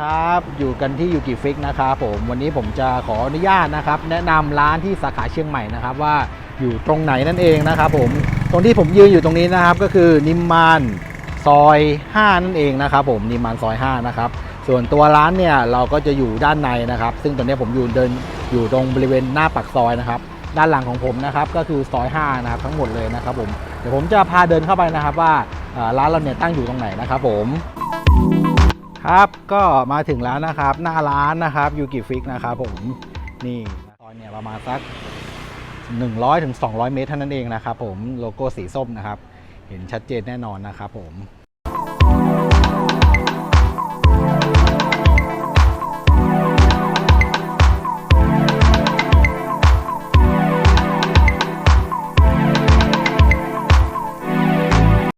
ครับ อยู่กันที่ยูกิฟิกนะครับผมวันนี้ผมจะขออนุญาตนะครับ แนะนำร้านที่สาขาเชียงใหม่นะครับว่าอยู่ตรงไหนนั่นเองนะครับผมตรงที่ผมยืนอยู่ตรงนี้นะครับ ก็คือนิมมานซอย5นั่นเองนะครับผมนิมมานซอย5นะครับส่วนตัวร้านเนี่ยเราก็จะอยู่ด้านในนะครับ ซึ่งตอนนี้ผมอยู่เดินอยู่ตรงบริเวณหน้าปากซอยนะครับ ด้านหลังของผมนะครับก็คือซอย5นะครับทั้งหมดเลยนะครับผมเดี๋ยวผมจะพาเดินเข้าไปนะครับว่าร้านเราเนี่ยตั้งอยู่ตรงไหนนะครับผม ครับก็มาถึงแล้วนะครับ หน้าร้านนะครับยูกิฟิกนะครับผมนี่ตอยเนี่ยประมาณสัก 100ถึง200 เมตรเท่านั้นเองนะครับผมโลโก้สีส้มนะครับ เห็นชัดเจนแน่นอนนะครับผม